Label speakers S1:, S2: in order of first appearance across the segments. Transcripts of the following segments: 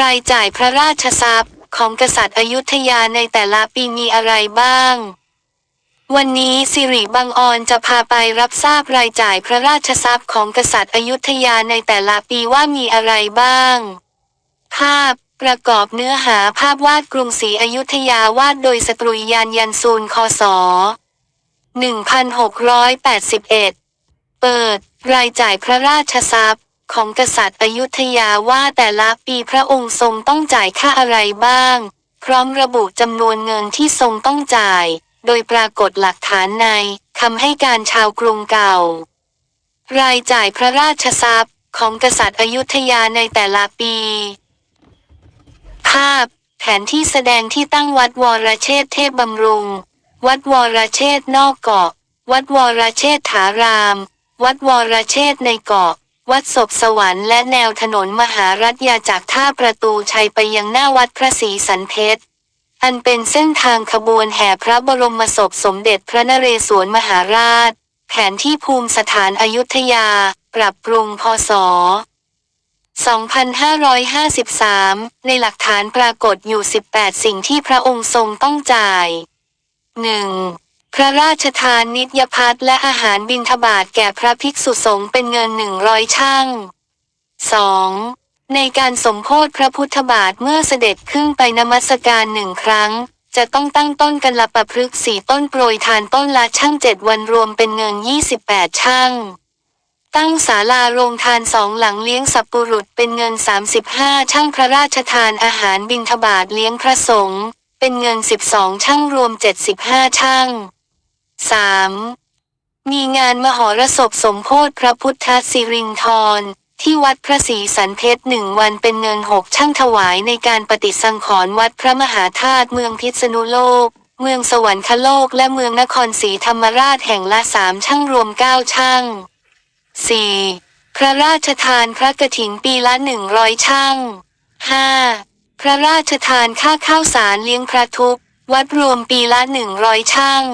S1: รายจ่ายพระราชทรัพย์ของกษัตริย์อยุธยาในแต่ละปีมีอะไรบ้าง วันนี้สิริบังออนจะพาไปรับทราบรายจ่ายพระราชทรัพย์ของกษัตริย์อยุธยาในแต่ละปีว่ามีอะไรบ้าง ภาพประกอบเนื้อหาภาพวาดกรุงศรีอยุธยาวาดโดยสตรุยยานยันซูนคศ1681 เปิด รายจ่ายพระราชทรัพย์ ของกษัตริย์อยุธยาว่าแต่ละปีพระองค์ทรงต้องจ่ายค่าอะไรบ้าง พร้อมระบุจำนวนเงินที่ทรงต้องจ่าย โดยปรากฏหลักฐานในคำให้การชาวกรุงเก่า รายจ่ายพระราชทรัพย์ของกษัตริย์อยุธยาในแต่ละปี ภาพ แผนที่แสดงที่ตั้งวัดวรเชษเทพบำรุง วัดวรเชษนอกเกาะ วัดวรเชษฐาราม วัดวรเชษในเกาะ วัดศพสวรรค์และแนวถนนมหารัฐยาจากท่าประตูชัยไปยังหน้าวัดพระศรีสันเพชร อันเป็นเส้นทางขบวนแห่พระบรมศพสมเด็จพระนเรศวรมหาราช แผนที่ภูมิสถานอยุธยา ปรับปรุงพศ 2553 ในหลักฐานปรากฏอยู่ 18 สิ่งที่พระองค์ทรงต้องจ่าย 1. พระราชทานนิยพัฒและอาหารบิณฑบาตแก่พระภิกษุสงฆ์เป็นเงิน100ช่าง 2. ในการสมโพธิพระพุทธบาทเมื่อเสด็จขึ้นไปนมัสการหนึ่งครั้ง จะต้องตั้งต้นกันละประพฤกษ์สี่ต้นโปรยทานต้นละช่างเจ็ดวันรวมเป็นเงิน28ช่างตั้งศาลาโรงทานสองหลังเลี้ยงสับปุรุษเป็นเงิน 35 ช่างพระราชทานอาหารบิณฑบาตเลี้ยงพระสงฆ์เป็นเงิน 12 ช่างรวม 75 ช่าง 3. มีงานมหรสพสมโพธิพระพุทธสิรินทรที่วัดพระศรีสันเพชรหนึ่งวันเป็นเงินหกช่างถวายในการปฏิสังขรณ์วัดพระมหาธาตุเมืองพิษณุโลก เมืองสวรรคโลกและเมืองนครศรีธรรมราชแห่งละสามช่างรวมเก้าช่าง 4. พระราชทานพระกฐินปีละหนึ่งร้อยช่าง 5. พระราชทานค่าข้าวสารเลี้ยงพระทุกวัดรวมปีละหนึ่งร้อยช่าง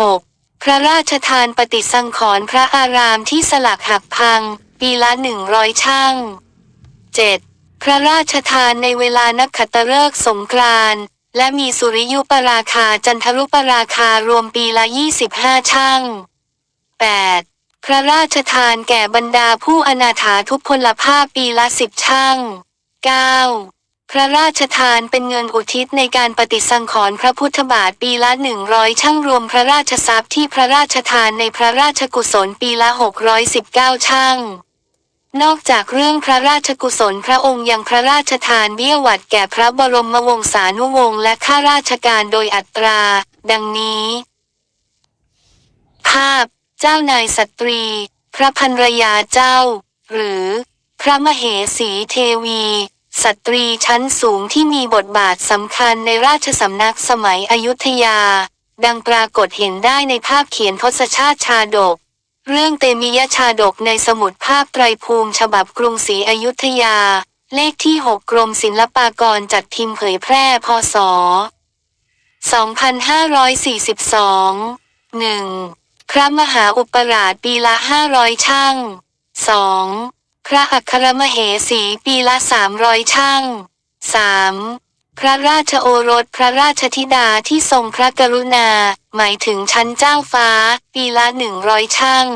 S1: 6. พระราชทานปฏิสังขรณ์พระอารามที่สลักหักพัง ปีละหนึ่งร้อยช่าง 7. พระราชทานในเวลานักขัตฤกษ์สงกรานต์และมีสุริยุปราคาจันทรุปราคารวมปีละ 25 ช่าง 8. พระราชทานแก่บรรดาผู้อนาถาทุพพลภาพปีละสิบช่าง 9. พระราชทานเป็นเงินอุทิศในการปฏิสังขรณ์พระพุทธบาทปีละหนึ่งร้อยช่างรวมพระราชทรัพย์ที่พระราชทานในพระราชกุศลปีละหกร้อยสิบเก้าช่างนอกจากเรื่องพระราชกุศลพระองค์ยังพระราชทานเบี้ยหวัดแก่พระบรมวงศานุวงศ์และข้าราชการโดยอัตรา ดังนี้ ภาพ เจ้านายสตรี พระภรรยาเจ้า หรือ พระมเหสีเทวี สตรีชั้นสูงที่มีบทบาทสำคัญในราชสำนักสมัยอยุธยา ดังปรากฏเห็นได้ในภาพเขียนทศชาติชาดก เรื่องเตมิยชาดกในสมุดภาพไตรภูมิฉบับกรุงศรีอยุธยา เลขที่ 6 กรมศิลปากรจัดพิมพ์เผยแพร่พศ 2542 1. พระมหาอุปราชปีละห้าร้อยช่าง 2. พระอัครมเหสีปีละสามร้อยช่าง 3. พระราชโอรสพระราชธิดาที่ทรงพระกรุณา หมายถึงชั้นเจ้าฟ้า ปีละหนึ่งร้อยช่าง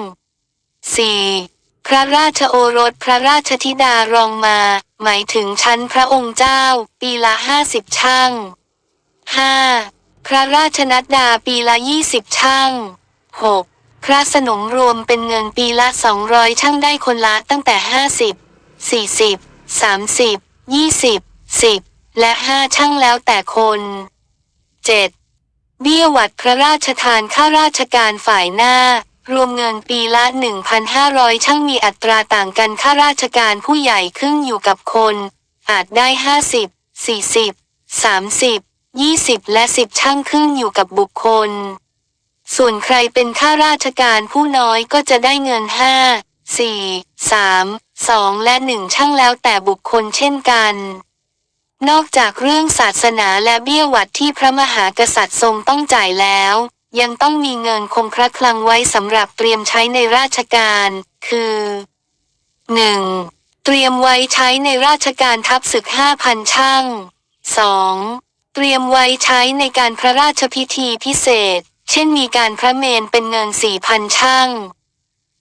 S1: 4. พระราชโอรสพระราชธิดารองมา หมายถึงชั้นพระองค์เจ้า ปีละห้าสิบช่าง 5. พระราชนัดดาปีละยี่สิบช่าง 6. พระสนมรวมเป็นเงินปีละสองร้อยช่างได้คนละตั้งแต่ห้าสิบสี่สิบสามสิบยี่สิบสิบและห้าช่างแล้วแต่คน 7. เบี้ยวัดพระราชทานข้าราชการฝ่ายหน้า รวมเงินปีละ 1,500 ช่างมีอัตราต่างกันข้าราชการผู้ใหญ่ขึ้นอยู่กับคน อาจได้ 50 40 30 20 และ 10 ช่างขึ้นอยู่กับบุคคล ส่วนใครเป็นข้าราชการผู้น้อยก็จะได้เงิน 5 4 3 2 และ 1 ช่างแล้วแต่บุคคลเช่นกัน นอกจากเรื่องศาสนาและเบี้ยวัดที่พระมหากษัตริย์ทรงต้องจ่ายแล้ว ยังต้องมีเงินคงพระคลังไว้สำหรับเตรียมใช้ในราชการ คือ 1. เตรียมไว้ใช้ในราชการทัพศึกห้าพันช่าง 2. เตรียมไว้ใช้ในการพระราชพิธีพิเศษ ช่นมีการพระเมนเป็นเงินสี่พันช่าง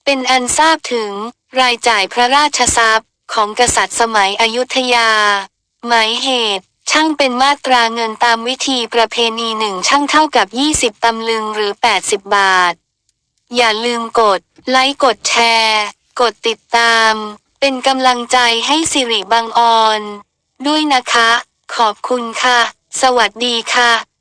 S1: เป็นอันทราบถึงรายจ่ายพระราชทรัพย์ของกษัตริย์สมัยอยุธยา หมายเหตุ ช่างเป็นมาตราเงินตามวิธีประเพณีหนึ่งช่างเท่ากับ 20 ตำลึงหรือ 80 บาท อย่าลืมกด ไลค์กดแชร์ กดติดตาม เป็นกำลังใจให้สิริบางออน ด้วยนะคะ ขอบคุณค่ะ สวัสดีค่ะ